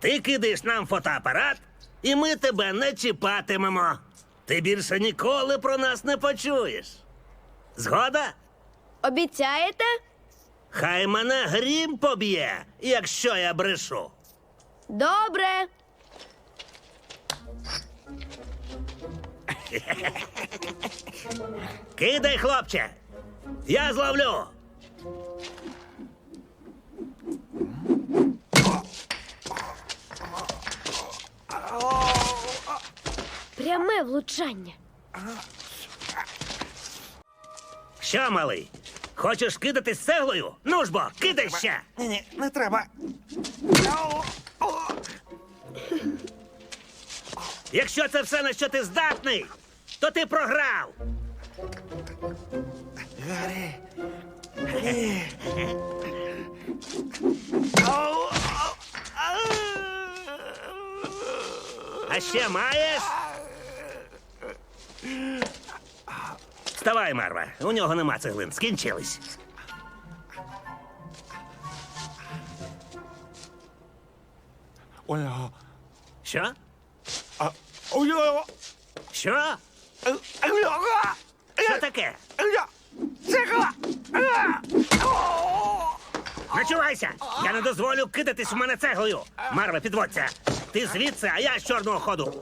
Ти кидаєш нам фотоапарат, і ми тебе не чіпатимемо. Ти більше ніколи про нас не почуєш. Згода? Обіцяєте? Хай мене грім поб'є, якщо я брешу. Добре. Кидай, хлопче. Я зловлю. Пряме влучання. Що, малий? Хочеш кидати з цеглою? Ну ж бо, кидай ще. Ні, ні, не треба. Ау, о, Якщо це все на що ти здатний, то ти програв. Ау, ау. А ще маєш? Вставай, Марва. У нього нема цеглин. Скінчились. А, Що? а, ой, Що? а, Що таке? а, цегла. Начувайся! Я не дозволю кидатись в мене цеглою. Марва, підводься. Ти звідси, а я з чорного ходу.